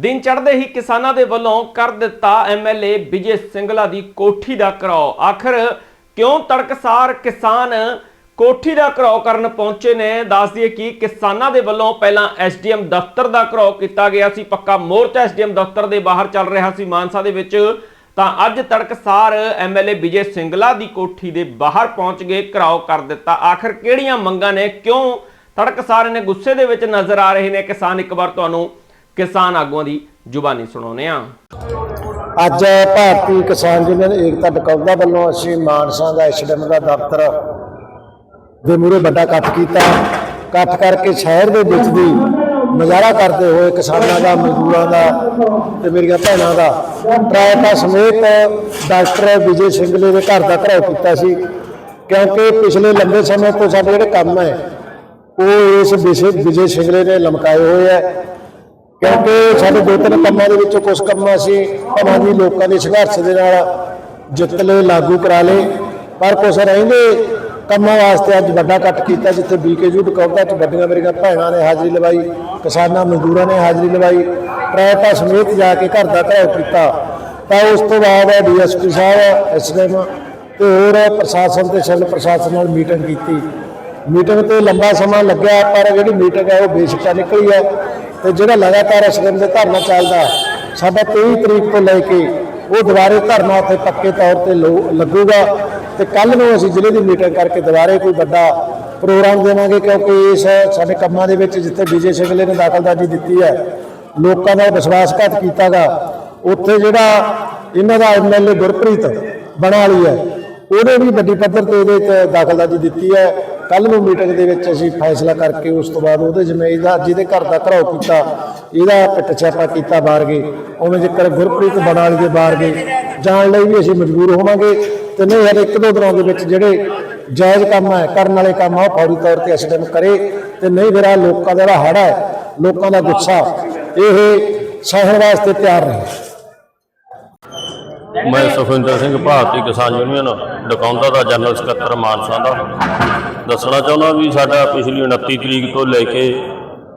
ਦਿਨ ਚੜ੍ਹਦੇ ਹੀ ਕਿਸਾਨਾਂ ਦੇ ਵੱਲੋਂ ਕਰ ਦਿੱਤਾ ਐਮਐਲਏ ਵਿਜੇ ਸਿੰਗਲਾ ਦੀ ਕੋਠੀ ਦਾ ਘਰਾਓ। ਆਖਰ ਕਿਉਂ ਤੜਕਸਾਰ ਕਿਸਾਨ ਕੋਠੀ ਦਾ ਘਰਾਓ ਕਰਨ ਪਹੁੰਚੇ ਨੇ? ਦੱਸ ਦਈਏ ਕਿ ਕਿਸਾਨਾਂ ਦੇ ਵੱਲੋਂ ਪਹਿਲਾਂ ਐਸਡੀਐਮ ਦਫ਼ਤਰ ਦਾ ਘਰਾਓ ਕੀਤਾ ਗਿਆ ਸੀ, ਪੱਕਾ ਮੋਰਚਾ ਐਸਡੀਐਮ ਦਫ਼ਤਰ ਦੇ ਬਾਹਰ ਚੱਲ ਰਿਹਾ ਸੀ ਮਾਨਸਾ ਦੇ ਵਿੱਚ। ਤਾਂ ਅੱਜ ਤੜਕਸਾਰ ਐਮਐਲਏ ਵਿਜੇ ਸਿੰਗਲਾ ਦੀ ਕੋਠੀ ਦੇ ਬਾਹਰ ਪਹੁੰਚ ਗਏ, ਘਰਾਓ ਕਰ ਦਿੱਤਾ। ਆਖਰ ਕਿਹੜੀਆਂ ਮੰਗਾਂ ਨੇ? ਕਿਉਂ ਤੜਕਸਾਰ ਨੇ ਗੁੱਸੇ ਦੇ ਵਿੱਚ ਨਜ਼ਰ ਆ ਰਹੇ ਨੇ ਕਿਸਾਨ? ਇੱਕ ਵਾਰ ਤੁਹਾਨੂੰ ਕਿਸਾਨ ਆਗੂਆਂ ਦੀ ਜ਼ੁਬਾਨੀ ਸੁਣਾਉਂਦੇ ਆ ਅੱਜ ਭਾਰਤੀ ਕਿਸਾਨ ਯੂਨੀਅਨ ਏਕਤਾ ਟਕੌਦਾ ਵੱਲੋਂ ਅਸੀਂ ਮਾਨਸਾ ਦਾ ਐਸਡੀਐਮ ਦਾ ਦਫ਼ਤਰ ਦੇ ਮੂਹਰੇ ਵੱਡਾ ਇਕੱਠ ਕੀਤਾ। ਇਕੱਠ ਕਰਕੇ ਸ਼ਹਿਰ ਦੇ ਵਿੱਚ ਦੀ ਨਜ਼ਾਰਾ ਕਰਦੇ ਹੋਏ ਕਿਸਾਨਾਂ ਦਾ, ਮਜ਼ਦੂਰਾਂ ਦਾ ਤੇ ਮੇਰੀਆਂ ਭੈਣਾਂ ਦਾ ਟਰੈਕਾ ਸਮੇਤ ਡਾਕਟਰ ਵਿਜੇ ਸਿੰਗਲੇ ਦੇ ਘਰ ਦਾ ਘਰਾਓ ਕੀਤਾ ਸੀ। ਕਿਉਂਕਿ ਪਿਛਲੇ ਲੰਬੇ ਸਮੇਂ ਤੋਂ ਸਾਡੇ ਜਿਹੜੇ ਕੰਮ ਹੈ, ਉਹ ਇਸ ਵਿਸ਼ੇ ਵਿਜੇ ਸਿੰਗਲੇ ਨੇ ਲਮਕਾਏ ਹੋਏ ਹੈ। ਕਿਉਂਕਿ ਸਾਡੇ ਦੋ ਤਿੰਨ ਕੰਮਾਂ ਦੇ ਵਿੱਚੋਂ ਕੁਝ ਕੰਮ ਅਸੀਂ ਭਾਵੇਂ ਦੀ ਲੋਕਾਂ ਦੇ ਸੰਘਰਸ਼ ਦੇ ਨਾਲ ਜਿੱਤ ਲਏ, ਲਾਗੂ ਕਰਾ ਲਏ, ਪਰ ਕੁਝ ਰਹਿੰਦੇ ਕੰਮਾਂ ਵਾਸਤੇ ਅੱਜ ਵੱਡਾ ਇਕੱਠ ਕੀਤਾ, ਜਿੱਥੇ ਬੀਕੇਯੂ ਟਕੌਦਾ ਚ ਵੱਡੀਆਂ ਮੇਰੀਆਂ ਭੈਣਾਂ ਨੇ ਹਾਜ਼ਰੀ ਲਵਾਈ, ਕਿਸਾਨਾਂ, ਮਜ਼ਦੂਰਾਂ ਨੇ ਹਾਜ਼ਰੀ ਲਵਾਈ ਟਰੈਕਟਰ ਸਮੇਤ ਜਾ ਕੇ ਘਰ ਦਾ ਘਰਾਓ ਕੀਤਾ। ਤਾਂ ਉਸ ਤੋਂ ਬਾਅਦ ਡੀਐਸਪੀ ਸਾਹਿਬ ਐਸਡੀਐਮ ਤੇ ਹੋਰ ਪ੍ਰਸ਼ਾਸਨ ਤੇ ਸਿਵਲ ਪ੍ਰਸ਼ਾਸਨ ਨਾਲ ਮੀਟਿੰਗ ਕੀਤੀ। ਮੀਟਿੰਗ ਤੇ ਲੰਬਾ ਸਮਾਂ ਲੱਗਿਆ, ਪਰ ਜਿਹੜੀ ਮੀਟਿੰਗ ਹੈ ਉਹ ਬੇਸਿਕਾ ਨਿਕਲੀ ਹੈ। ਤੇ ਜਿਹੜਾ ਲਗਾਤਾਰ ਇਸ ਦਿਨ ਦੇ ਧਰਨਾ ਚੱਲਦਾ, ਸਾਡਾ 23 ਤਰੀਕ ਤੋਂ ਲੈ ਕੇ ਉਹ ਦੁਬਾਰੇ ਧਰਨਾ ਉੱਥੇ ਪੱਕੇ ਤੌਰ ਤੇ ਲੋ- ਲੱਗੂਗਾ। ਤੇ ਕੱਲ ਨੂੰ ਅਸੀਂ ਜ਼ਿਲ੍ਹੇ ਦੀ ਮੀਟਿੰਗ ਕਰਕੇ ਦੁਬਾਰੇ ਕੋਈ ਵੱਡਾ ਪ੍ਰੋਗਰਾਮ ਦੇਵਾਂਗੇ, ਕਿਉਂਕਿ ਇਸ ਸਾਡੇ ਕੰਮਾਂ ਦੇ ਵਿੱਚ ਜਿੱਥੇ ਵਿਜੇ ਸਿੰਗਲੇ ਨੇ ਦਾਖਲਦਾਰੀ ਦਿੱਤੀ ਹੈ, ਲੋਕਾਂ ਦਾ ਵਿਸ਼ਵਾਸਘਾਤ ਕੀਤਾਗਾ। ਉੱਥੇ ਜਿਹੜਾ ਇਹਨਾਂ ਦਾ ਐਮਐਲਏ ਗੁਰਪ੍ਰੀਤ ਬਣਾ ਲਈ ਹੈ ਉਹਨੇ ਵੀ ਵੱਡੀ ਪੱਧਰ ਤੇ ਇਹਦੇ ਤੇ ਦਾਖਲਦਾਰੀ ਦਿੱਤੀ ਹੈ। ਕੱਲ ਨੂੰ ਮੀਟਿੰਗ ਦੇ ਵਿੱਚ ਅਸੀਂ ਫੈਸਲਾ ਕਰਕੇ ਉਸ ਤੋਂ ਬਾਅਦ ਉਹਦੇ ਜਿਵੇਂ ਇਹਦਾ ਜਿਹਦੇ ਘਰ ਦਾ ਘਰਾਓ ਕੀਤਾ, ਇਹਦਾ ਪਿੱਟ ਛਾਪਾ ਕੀਤਾ ਬਾਹਰ ਗਏ। ਉਵੇਂ ਜੇਕਰ ਗੁਰਪ੍ਰੀਤ ਬਣਾਲੀ ਦੇ ਬਾਹਰ ਗਏ, ਜਾਣ ਲਈ ਵੀ ਅਸੀਂ ਮਜਬੂਰ ਹੋਵਾਂਗੇ। ਤੇ ਨਹੀਂ, ਹਰ ਇੱਕ ਦੋ ਦਿਨਾਂ ਦੇ ਵਿੱਚ ਜਿਹੜੇ ਜਾਇਜ਼ ਕੰਮ ਹੈ, ਕਰਨ ਵਾਲੇ ਕੰਮ ਆ, ਉਹ ਫੌਰੀ ਤੌਰ ਤੇ ਐਸਡੀਐਮ ਕਰੇ। ਤੇ ਨਹੀਂ, ਫਿਰ ਆਹ ਲੋਕਾਂ ਦਾ ਜਿਹੜਾ ਹੜਾ ਹੈ, ਲੋਕਾਂ ਦਾ ਗੁੱਸਾ, ਇਹ ਸਹਿਣ ਵਾਸਤੇ ਤਿਆਰ ਨਹੀਂ ਮੈਂ ਸੁਖਵਿੰਦਰ ਸਿੰਘ, ਭਾਰਤੀ ਕਿਸਾਨ ਯੂਨੀਅਨ, ਡਕੌਂਦਾ ਦਾ ਜਨਰਲ ਸਕੱਤਰ ਮਾਨਸਾ ਦਾ। ਦੱਸਣਾ ਚਾਹੁੰਦਾ ਵੀ ਸਾਡਾ ਪਿਛਲੀ 29 ਤਰੀਕ ਤੋਂ ਲੈ ਕੇ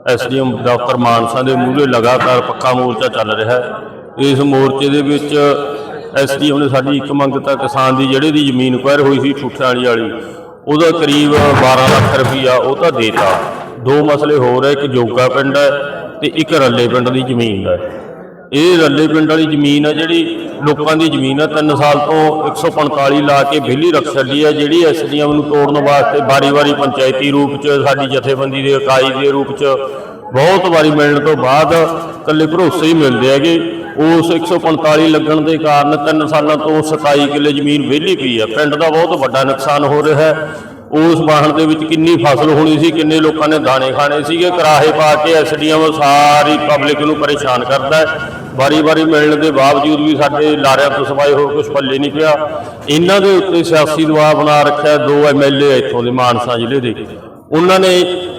ਐਸਡੀਐਮ ਦਫ਼ਤਰ ਮਾਨਸਾ ਦੇ ਮੂਹਰੇ ਲਗਾਤਾਰ ਪੱਕਾ ਮੋਰਚਾ ਚੱਲ ਰਿਹਾ ਹੈ। ਇਸ ਮੋਰਚੇ ਦੇ ਵਿੱਚ ਐਸਡੀਐਮ ਨੇ ਸਾਡੀ ਇੱਕ ਮੰਗ ਤਾਂ ਕਿਸਾਨ ਦੀ, ਜਿਹੜੇ ਦੀ ਜ਼ਮੀਨ ਕੁਇਰ ਹੋਈ ਸੀ ਠੁੱਠਿਆਂ ਵਾਲੀ ਵਾਲੀ, ਉਹਦਾ ਕਰੀਬ 12 ਲੱਖ ਰੁਪਈਆ ਉਹ ਤਾਂ ਦੇਤਾ। ਦੋ ਮਸਲੇ ਹੋਰ ਹੈ, ਇੱਕ ਜੋਗਾ ਪਿੰਡ ਹੈ ਤੇ ਇੱਕ ਰੱਲੇ ਪਿੰਡ ਦੀ ਜ਼ਮੀਨ ਹੈ। ਇਹ ਰੱਲੇ ਪਿੰਡ ਵਾਲੀ ਜ਼ਮੀਨ ਆ ਜਿਹੜੀ ਲੋਕਾਂ ਦੀ ਜ਼ਮੀਨ ਆ 3 ਸਾਲ ਤੋਂ 145 ਲਾ ਕੇ ਵਿਹਲੀ ਰੱਖ ਛੱਡੀ ਆ, ਜਿਹੜੀ ਐਸਡੀਐਮ ਨੂੰ ਤੋੜਨ ਵਾਸਤੇ ਵਾਰੀ-ਵਾਰੀ ਪੰਚਾਇਤੀ ਰੂਪ 'ਚ, ਸਾਡੀ ਜਥੇਬੰਦੀ ਦੇ ਇਕਾਈ ਦੇ ਰੂਪ 'ਚ, ਬਹੁਤ ਵਾਰੀ ਮਿਲਣ ਤੋਂ ਬਾਅਦ ਇਕੱਲੇ ਭਰੋਸੇ ਹੀ ਮਿਲਦੇ ਹੈਗੇ। ਉਸ 145 ਲੱਗਣ ਦੇ ਕਾਰਨ 3 ਸਾਲਾਂ ਤੋਂ 27 ਕਿੱਲੇ ਜ਼ਮੀਨ ਵਿਹਲੀ ਪਈ ਆ। ਪਿੰਡ ਦਾ ਬਹੁਤ ਵੱਡਾ ਨੁਕਸਾਨ ਹੋ ਰਿਹਾ ਹੈ। ਉਸ ਵਾਹਣ ਦੇ ਵਿੱਚ ਕਿੰਨੀ ਫਸਲ ਹੋਣੀ ਸੀ, ਕਿੰਨੇ ਲੋਕਾਂ ਨੇ ਦਾਣੇ ਖਾਣੇ ਸੀਗੇ, ਕਰਾਹੇ ਪਾ ਕੇ ਐਸਡੀਐਮ ਸਾਰੀ ਪਬਲਿਕ ਨੂੰ ਪਰੇਸ਼ਾਨ ਕਰਦਾ ਹੈ। ਵਾਰੀ-ਵਾਰੀ ਮਿਲਣ ਦੇ ਬਾਵਜੂਦ ਵੀ ਸਾਡੇ ਲਾਰਿਆਂ ਤੋਂ ਸਵਾਏ ਹੋਰ ਕੁਝ ਪੱਲੇ ਨਹੀਂ ਪਿਆ। ਇਹਨਾਂ ਦੇ ਉੱਤੇ ਸਿਆਸੀ ਦਬਾਅ ਬਣਾ ਰੱਖਿਆ ਦੋ ਐਮਐਲਏ ਇੱਥੋਂ ਦੇ ਮਾਨਸਾ ਜ਼ਿਲ੍ਹੇ ਦੇ। ਉਹਨਾਂ ਨੇ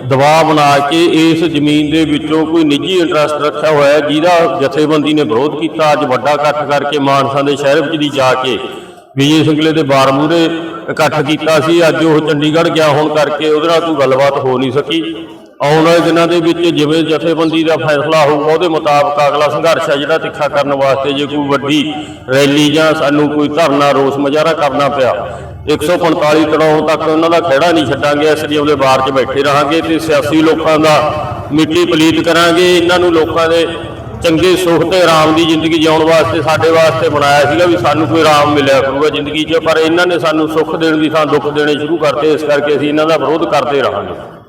ਦਬਾਅ ਬਣਾ ਕੇ ਇਸ ਜ਼ਮੀਨ ਦੇ ਵਿੱਚੋਂ ਕੋਈ ਨਿੱਜੀ ਇੰਟਰਸਟ ਰੱਖਿਆ ਹੋਇਆ, ਜਿਹਦਾ ਜਥੇਬੰਦੀ ਨੇ ਵਿਰੋਧ ਕੀਤਾ। ਅੱਜ ਵੱਡਾ ਇਕੱਠ ਕਰਕੇ ਮਾਨਸਾ ਦੇ ਸ਼ਹਿਰ ਵਿੱਚ ਦੀ ਜਾ ਕੇ ਵਿਜੇ ਸਿੰਗਲੇ ਦੇ ਬਾਰਮੂਹਰੇ ਇਕੱਠ ਕੀਤਾ ਸੀ। ਅੱਜ ਉਹ ਚੰਡੀਗੜ੍ਹ ਗਿਆ ਹੋਣ ਕਰਕੇ ਉਹਦੇ ਨਾਲ ਕੋਈ ਗੱਲਬਾਤ ਹੋ ਨਹੀਂ ਸਕੀ। ਆਉਣ ਵਾਲੇ ਦਿਨਾਂ ਦੇ ਵਿੱਚ ਜਿਵੇਂ ਜਥੇਬੰਦੀ ਦਾ ਫੈਸਲਾ ਹੋਊਗਾ, ਉਹਦੇ ਮੁਤਾਬਕ ਅਗਲਾ ਸੰਘਰਸ਼ ਹੈ ਜਿਹੜਾ ਤਿੱਖਾ ਕਰਨ ਵਾਸਤੇ ਜੇ ਕੋਈ ਵੱਡੀ ਰੈਲੀ ਜਾਂ ਸਾਨੂੰ ਕੋਈ ਧਰਨਾ, ਰੋਸ ਮੁਜ਼ਾਹਰਾ ਕਰਨਾ ਪਿਆ 145 ਤੜਾਉਣ ਤੱਕ ਉਹਨਾਂ ਦਾ ਖਹਿੜਾ ਨਹੀਂ ਛੱਡਾਂਗੇ ਐਸਡੀਐਮ ਦੇ ਬਾਰ 'ਚ ਬੈਠੇ ਰਹਾਂਗੇ ਤੇ ਸਿਆਸੀ ਲੋਕਾਂ ਦਾ ਮਿੱਟੀ ਪਲੀਤ ਕਰਾਂਗੇ। ਇਹਨਾਂ ਨੂੰ ਲੋਕਾਂ ਦੇ ਚੰਗੇ ਸੁੱਖ ਤੇ ਆਰਾਮ ਦੀ ਜ਼ਿੰਦਗੀ ਜਿਉਣ ਵਾਸਤੇ, ਸਾਡੇ ਵਾਸਤੇ ਬਣਾਇਆ ਸੀਗਾ ਵੀ ਸਾਨੂੰ ਕੋਈ ਆਰਾਮ ਮਿਲਿਆ ਕਰੂਗਾ ਜ਼ਿੰਦਗੀ 'ਚ, ਪਰ ਇਹਨਾਂ ਨੇ ਸਾਨੂੰ ਸੁੱਖ ਦੇਣ ਦੀ ਥਾਂ ਦੁੱਖ ਦੇਣੇ ਸ਼ੁਰੂ ਕਰਤੇ, ਇਸ ਕਰਕੇ ਅਸੀਂ ਇਹਨਾਂ ਦਾ ਵਿਰੋਧ ਕਰਦੇ ਰਹਾਂਗੇ।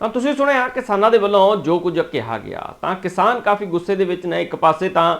ਤਾਂ ਤੁਸੀਂ ਸੁਣਿਆ ਕਿਸਾਨਾਂ ਦੇ ਵੱਲੋਂ ਜੋ ਕੁਝ ਕਿਹਾ ਗਿਆ, ਤਾਂ ਕਿਸਾਨ ਕਾਫੀ ਗੁੱਸੇ ਦੇ ਵਿੱਚ ਨੇ। ਇੱਕ ਪਾਸੇ ਤਾਂ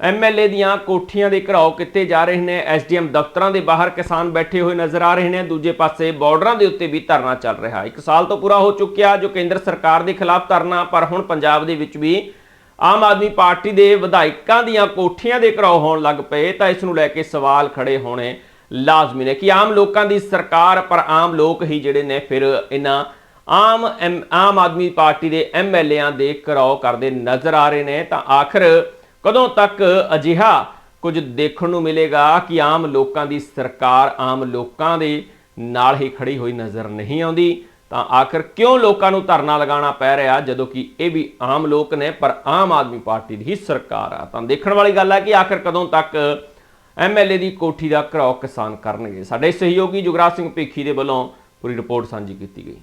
ਐਮਐਲਏ ਦੀਆਂ ਕੋਠੀਆਂ ਦੇ ਘਰਾਓ ਕੀਤੇ ਜਾ ਰਹੇ ਨੇ ਐਸਡੀਐਮ ਦਫ਼ਤਰਾਂ ਦੇ ਬਾਹਰ ਕਿਸਾਨ ਬੈਠੇ ਹੋਏ ਨਜ਼ਰ ਆ ਰਹੇ ਨੇ। ਦੂਜੇ ਪਾਸੇ ਬਾਰਡਰਾਂ ਦੇ ਉੱਤੇ ਵੀ ਧਰਨਾ ਚੱਲ ਰਿਹਾ। ਇੱਕ ਸਾਲ ਤੋਂ ਪੂਰਾ ਹੋ ਚੁੱਕਿਆ ਜੋ ਕੇਂਦਰ ਸਰਕਾਰ ਦੇ ਖਿਲਾਫ ਧਰਨਾ, ਪਰ ਹੁਣ ਪੰਜਾਬ ਦੇ ਵਿੱਚ ਵੀ ਆਮ ਆਦਮੀ ਪਾਰਟੀ ਦੇ ਵਿਧਾਇਕਾਂ ਦੀਆਂ ਕੋਠੀਆਂ ਦੇ ਘਰਾਓ ਹੋਣ ਲੱਗ ਪਏ, ਤਾਂ ਇਸ ਨੂੰ ਲੈ ਕੇ ਸਵਾਲ ਖੜੇ ਹੋਣੇ ਲਾਜ਼ਮੀ ਨੇ ਕਿ ਆਮ ਲੋਕਾਂ ਦੀ ਸਰਕਾਰ, ਪਰ ਆਮ ਲੋਕ ਹੀ ਜਿਹੜੇ ਨੇ, ਫਿਰ ਇਹਨਾਂ ਆਮ ਐਮ- ਆਮ ਆਦਮੀ ਪਾਰਟੀ ਦੇ ਐਮਐਲਏਆਂ ਦੇ ਘਰਾਓ ਕਰਦੇ ਨਜ਼ਰ ਆ ਰਹੇ ਨੇ, ਤਾਂ ਆਖਰ ਕਦੋਂ ਤੱਕ ਅਜਿਹਾ ਕੁਝ ਦੇਖਣ ਨੂੰ ਮਿਲੇਗਾ ਕਿ ਆਮ ਲੋਕਾਂ ਦੀ ਸਰਕਾਰ ਆਮ ਲੋਕਾਂ ਦੇ ਨਾਲ ਹੀ ਖੜੀ ਹੋਈ ਨਜ਼ਰ ਨਹੀਂ ਆਉਂਦੀ? ਤਾਂ ਆਖਰ ਕਿਉਂ ਲੋਕਾਂ ਨੂੰ ਧਰਨਾ ਲਗਾਉਣਾ ਪੈ ਰਿਹਾ, ਜਦੋਂ ਕਿ ਇਹ ਵੀ ਆਮ ਲੋਕ ਨੇ, ਪਰ ਆਮ ਆਦਮੀ ਪਾਰਟੀ ਦੀ ਹੀ ਸਰਕਾਰ ਆ? ਤਾਂ ਦੇਖਣ ਵਾਲੀ ਗੱਲ ਹੈ ਕਿ ਆਖਰ ਕਦੋਂ ਤੱਕ ਐਮਐਲਏ ਦੀ ਕੋਠੀ ਦਾ ਘਰਾਓ ਕਿਸਾਨ ਕਰਨਗੇ? ਸਾਡੇ ਸਹਿਯੋਗੀ ਜੁਗਰਾਜ ਸਿੰਘ ਭੇਖੀ ਦੇ ਵੱਲੋਂ ਪੂਰੀ ਰਿਪੋਰਟ ਸਾਂਝੀ ਕੀਤੀ ਗਈ।